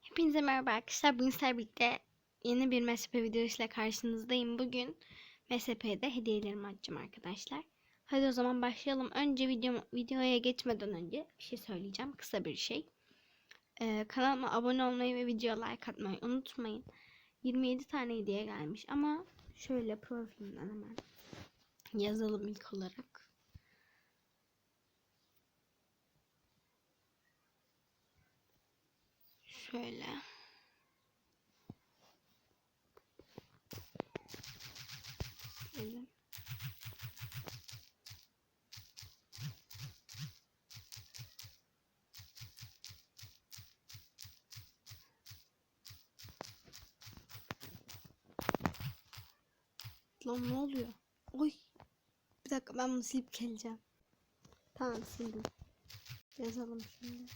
Hepinize merhaba arkadaşlar. Bugün sizlerle birlikte yeni bir MSP videosuyla karşınızdayım. Bugün MSP'de hediyelerimi açacağım arkadaşlar. Hadi o zaman başlayalım. Önce video, videoya geçmeden önce bir şey söyleyeceğim. Kısa bir şey. Ee, kanalıma abone olmayı ve videoya like atmayı unutmayın. 27 tane hediye gelmiş ama şöyle profilimden hemen yazalım ilk olarak. Şöyle. Silelim. Lan ne oluyor? Oy. Bir dakika ben bunu silip geleceğim. Tamam sildim. Yazalım şimdi.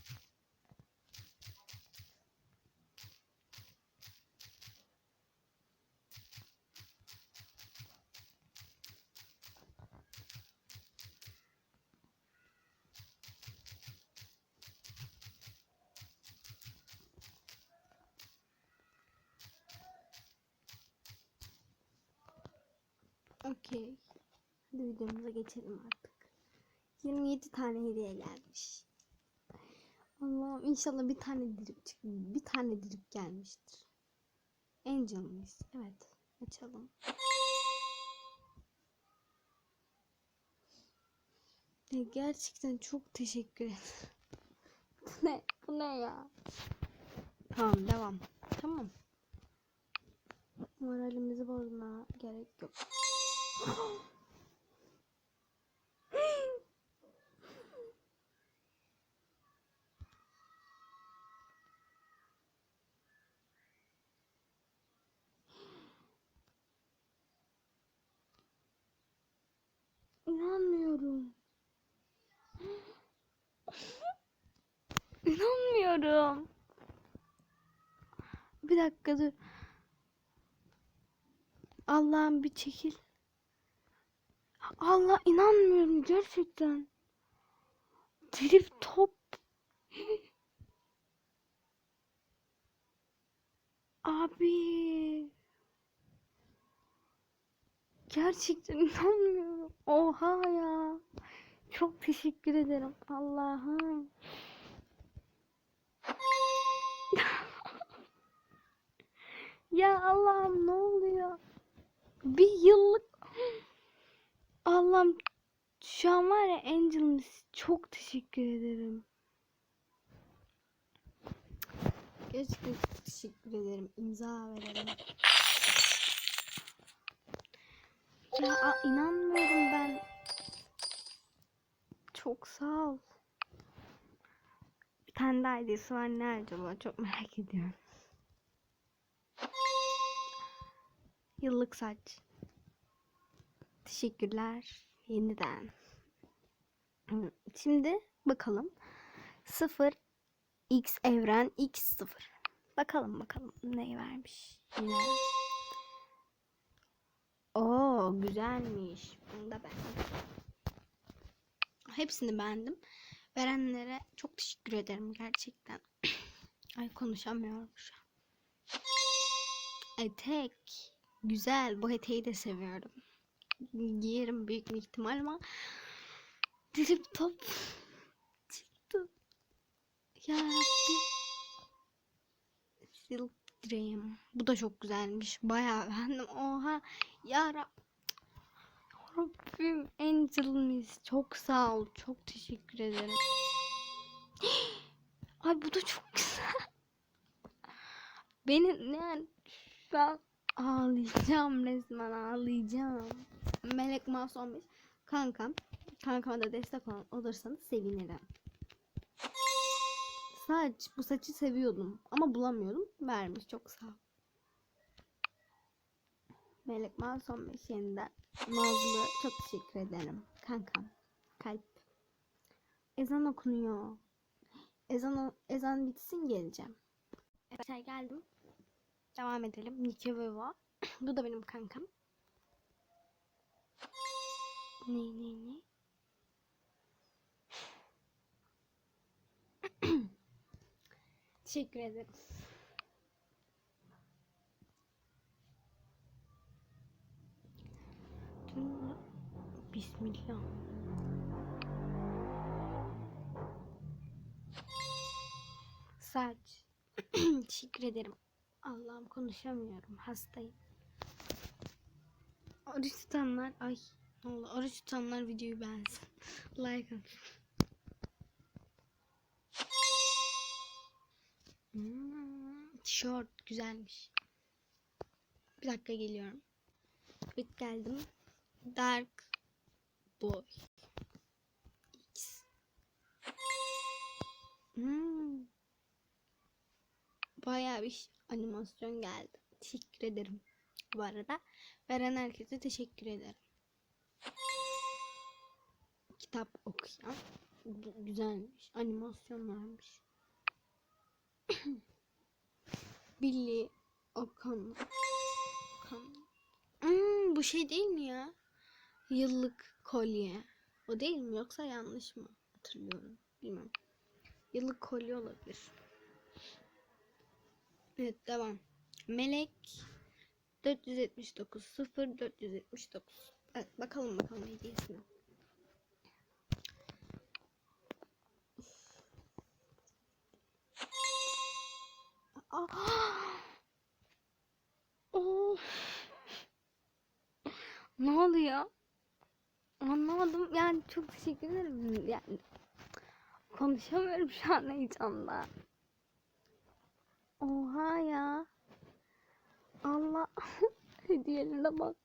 Videomuza geçelim artık. 27 tane hediye gelmiş. Allah'ım inşallah bir tane çık bir tane drip gelmiştir. Angel'mış. Evet. Açalım. Gerçekten çok teşekkür ederim. ne? Bu ne ya? Tamam devam. Tamam. Moralimizi bozma gerek yok. İnanmıyorum. İnanmıyorum. Bir dakika dur. Allah'ım bir çekil. Allah inanmıyorum gerçekten. Drift top. Abi. Gerçekten inanmıyorum. Oha ya. Çok teşekkür ederim. Allah'ım. ya Allah'ım ne oluyor? Bir yıllık Allah'ım şu an var ya Angel'ımız çok teşekkür ederim. Gerçekten teşekkür ederim. İmza verelim. Ya a- inanmıyorum ben. Çok sağ ol. Bir tane daha hediyesi var ne acaba? Çok merak ediyorum. Yıllık saç. Teşekkürler. Yeniden. Şimdi bakalım. 0 x evren x 0. Bakalım bakalım neyi vermiş. Yine. Güzelmiş. Bunu da beğendim. Hepsini beğendim. Verenlere çok teşekkür ederim gerçekten. Ay konuşamıyorum şu an. Etek. Güzel. Bu eteği de seviyorum. Giyerim büyük bir ihtimal ama drip top çıktı. Ya Rabbi. Silk Dream. Bu da çok güzelmiş. Bayağı beğendim. Oha. Ya Rab- Rabbim Angel Miss. Çok sağ ol. Çok teşekkür ederim. Ay bu da çok güzel. Beni ne şu an ağlayacağım resmen ağlayacağım. Melek Mouse 15 kankam. Kankama da destek ol- olursanız sevinirim. Saç. Bu saçı seviyordum ama bulamıyorum. Vermiş çok sağ ol. Melek 15 yeniden. Nazlı çok teşekkür ederim. Kankam. Kalp. Ezan okunuyor. Ezan ezan bitsin geleceğim. Evet geldim. Devam edelim. Nike Veva. Bu da benim kankam. Ne ne ne? Teşekkür ederim. Bismillah. Saç. Teşekkür ederim. Allah'ım konuşamıyorum. Hastayım. Oruç tutanlar ay ne oldu? Oruç tutanlar videoyu beğensin. like atın. Hmm, güzelmiş. Bir dakika geliyorum. Bit geldim. Dark Boy. X. Hmm. Bayağı bir animasyon geldi. Teşekkür ederim. Bu arada veren herkese teşekkür ederim. Kitap okuyan Gü- güzelmiş. Animasyon varmış. Billy Okan. Okan. Hmm, bu şey değil mi ya? Yıllık kolye. O değil mi yoksa yanlış mı? Hatırlıyorum. Bilmem. Yıllık kolye olabilir. Evet devam. Melek 479 0 479. Evet bakalım bakalım hediyesine. Ne oluyor? Anlamadım. Yani çok teşekkür ederim. Yani konuşamıyorum şu an heyecanla. Oha ya. Allah. Hediyelerine bak.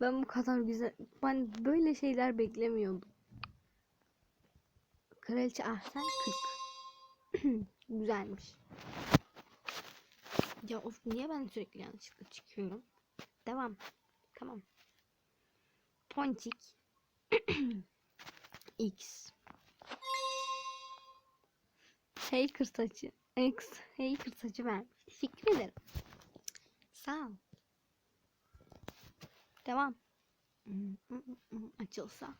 Ben bu kadar güzel, ben böyle şeyler beklemiyordum. Kraliçe Ahsen 40. Güzelmiş. Ya of niye ben sürekli yanlışlıkla çıkıyorum? Devam. Tamam. Ponçik. X. Hacker saçı. X. Hacker saçı. Teşekkür ederim. Sağ ol. Devam. Açılsa.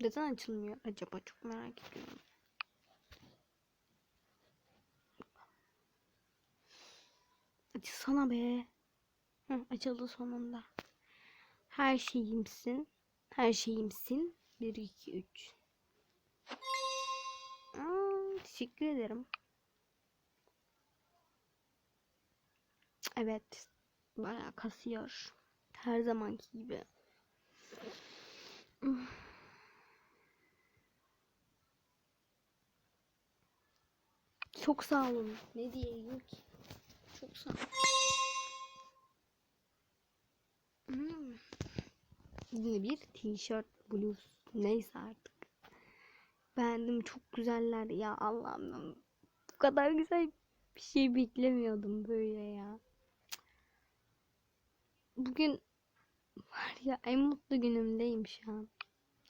Neden açılmıyor acaba? Çok merak ediyorum. Açılsana be. Hı, açıldı sonunda. Her şeyimsin. Her şeyimsin. 1, 2, 3. Aa, teşekkür ederim. Evet. Bayağı kasıyor. Her zamanki gibi. Çok sağ olun. Ne diyeyim ki? Çok sağ. Hmm. Yine bir tişört, bluz. Neyse artık. Beğendim. Çok güzeller ya. Allah'ım. Bu kadar güzel bir şey beklemiyordum böyle ya. Bugün var ya en mutlu günümdeyim şu an.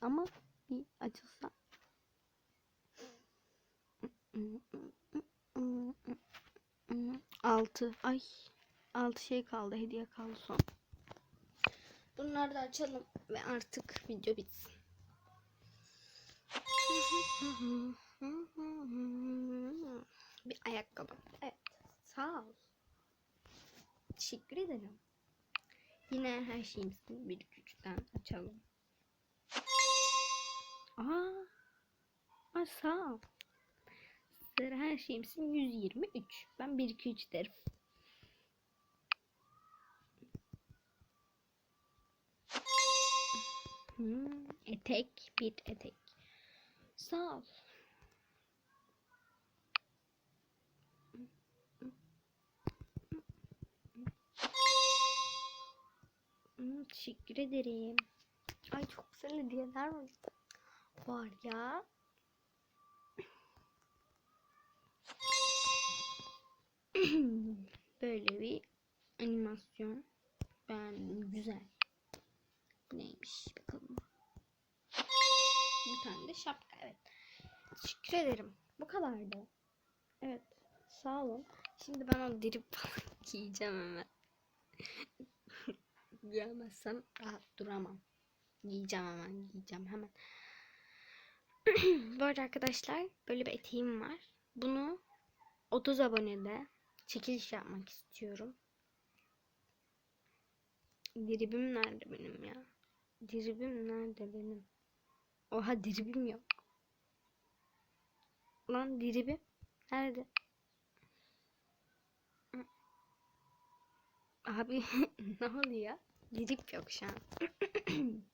Ama bir açılsa. Altı. Ay. Altı şey kaldı. Hediye kaldı son. Bunları da açalım ve artık video bitsin. Bir ayakkabı. Evet. Sağ ol. Teşekkür ederim. Yine her şeyimizin bir güçten açalım. Aa, aa sağ ol. Sıra her şeyimizin 123. Ben 1 2 3 derim. Hmm, etek, bir etek. Sağ ol. Hmm, teşekkür ederim. Ay çok güzel hediyeler. Var ya. Böyle bir animasyon. Beğendim. Güzel. Neymiş bakalım. Bir tane de şapka. Evet. Teşekkür ederim. Bu kadardı. Evet. Sağ olun. Şimdi ben o dirip giyeceğim hemen. Giyemezsem rahat duramam. Giyeceğim hemen giyeceğim hemen. Bu arkadaşlar böyle bir eteğim var. Bunu 30 abonede çekiliş yapmak istiyorum. Diribim nerede benim ya? Diribim nerede benim? Oha diribim yok. Lan diribim nerede? Abi ne oluyor? Dirip yok şu an.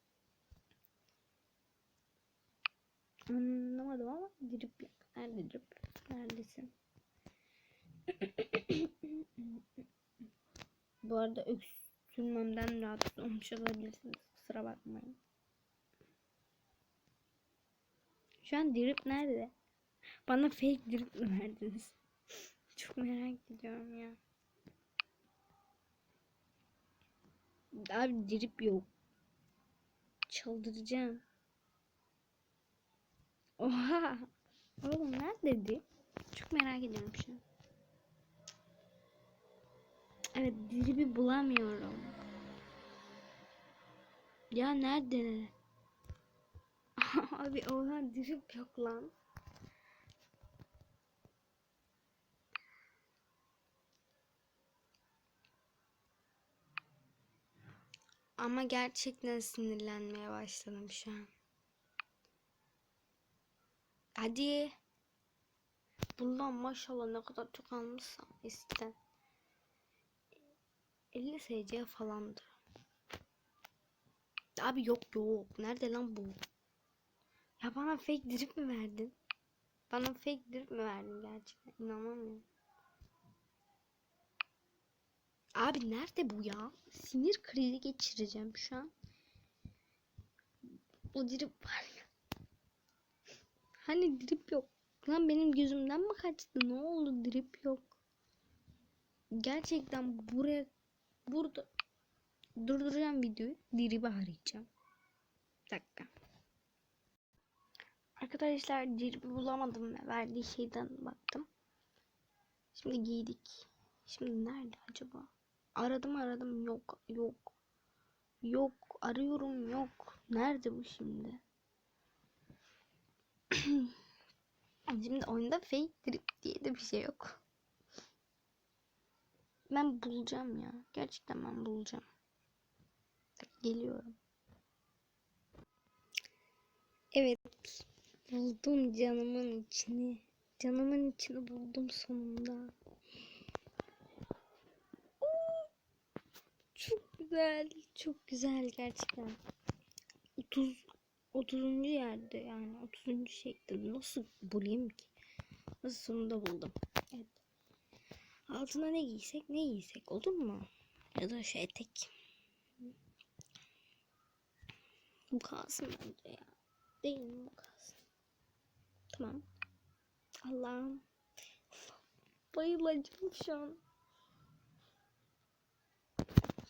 Anlamadım ama dirip yok. Nerede dirip? Neredesin? Bu arada öksürmemden rahatsız olmuş olabilirsiniz. Kusura bakmayın. Şu an drip nerede? Bana fake drip mi verdiniz? Çok merak ediyorum ya. Abi drip yok. Çıldıracağım. Oha. Oğlum nerede drip? Çok merak ediyorum şu an. Evet drip'i bulamıyorum. Ya nerede? Abi oha drip yok lan. Ama gerçekten sinirlenmeye başladım şu an. Hadi. Bundan maşallah ne kadar çok almışsam eskiden. 50 SC falandır. Abi yok yok. Nerede lan bu? Ya bana fake drip mi verdin? Bana fake drip mi verdin gerçekten? İnanamıyorum. Abi nerede bu ya? Sinir krizi geçireceğim şu an. O drip var ya. Hani drip yok. Lan benim gözümden mi kaçtı? Ne oldu drip yok. Gerçekten buraya burada durduracağım videoyu. Drip'i arayacağım. Bir dakika. Arkadaşlar drip'i bulamadım ve verdiği şeyden baktım. Şimdi giydik. Şimdi nerede acaba? Aradım aradım yok yok. Yok arıyorum yok. Nerede bu şimdi? şimdi oyunda fake drip diye de bir şey yok. Ben bulacağım ya. Gerçekten ben bulacağım. Geliyorum. Evet. Buldum canımın içini. Canımın içini buldum sonunda. Çok güzel. Çok güzel gerçekten. 30 30. yerde yani 30. şekilde nasıl bulayım ki? Nasıl sonunda buldum. Evet. Altına ne giysek ne giysek olur mu? Ya da şey etek. Bu kalsın bence ya. Değil mi bu kalsın? Tamam. Allah'ım. Bayılacağım şu an.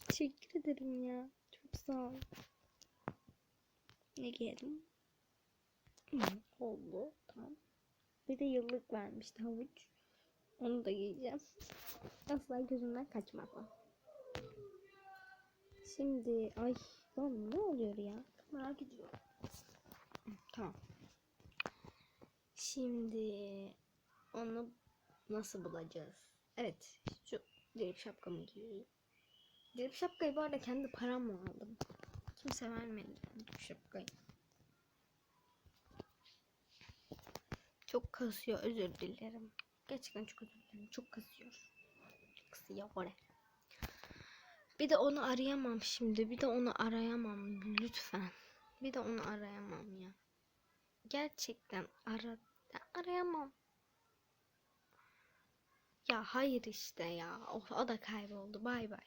Teşekkür ederim ya. Çok sağ ol. Ne giyelim? Oldu. Tamam. Bir de yıllık vermişti havuç. Onu da giyeceğim. Asla gözümden kaçmaz o. Şimdi ay lan ne oluyor ya? Merak ediyorum. Tamam. Şimdi onu nasıl bulacağız? Evet. Şu derip şapkamı giyeyim. Derip şapkayı bu arada kendi paramla aldım. Kimse vermedi derip şapkayı. Çok kasıyor özür dilerim. Gerçekten çok özür dilerim. Çok kasıyor. Kasıyor oraya. Bir de onu arayamam şimdi. Bir de onu arayamam lütfen. Bir de onu arayamam ya. Gerçekten ara ya arayamam. Ya hayır işte ya. O, o da kayboldu. Bay bay.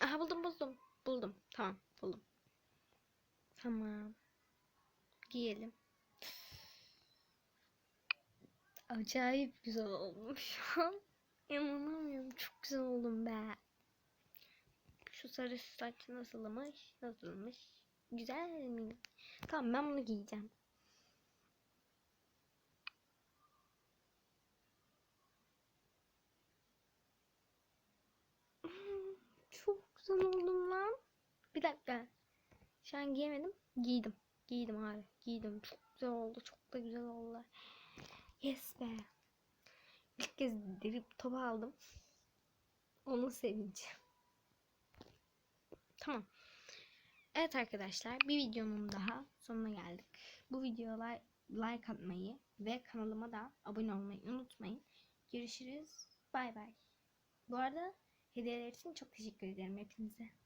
Aha buldum buldum. Buldum. Tamam buldum. Tamam. Giyelim. Acayip güzel olmuş. İnanamıyorum. Çok güzel oldum be. Şu sarı saç nasılmış? Nasılmış? Güzel mi? Tamam ben bunu giyeceğim. Çok güzel oldum lan. Bir dakika. Şu an giyemedim. Giydim. Giydim abi. Giydim. Çok güzel oldu. Çok da güzel oldu. Yes be. İlk kez derip topu aldım. Onun sevinci. Tamam. Evet arkadaşlar bir videonun daha sonuna geldik. Bu videoya like atmayı ve kanalıma da abone olmayı unutmayın. Görüşürüz. Bay bay. Bu arada hediyeler için çok teşekkür ederim hepinize.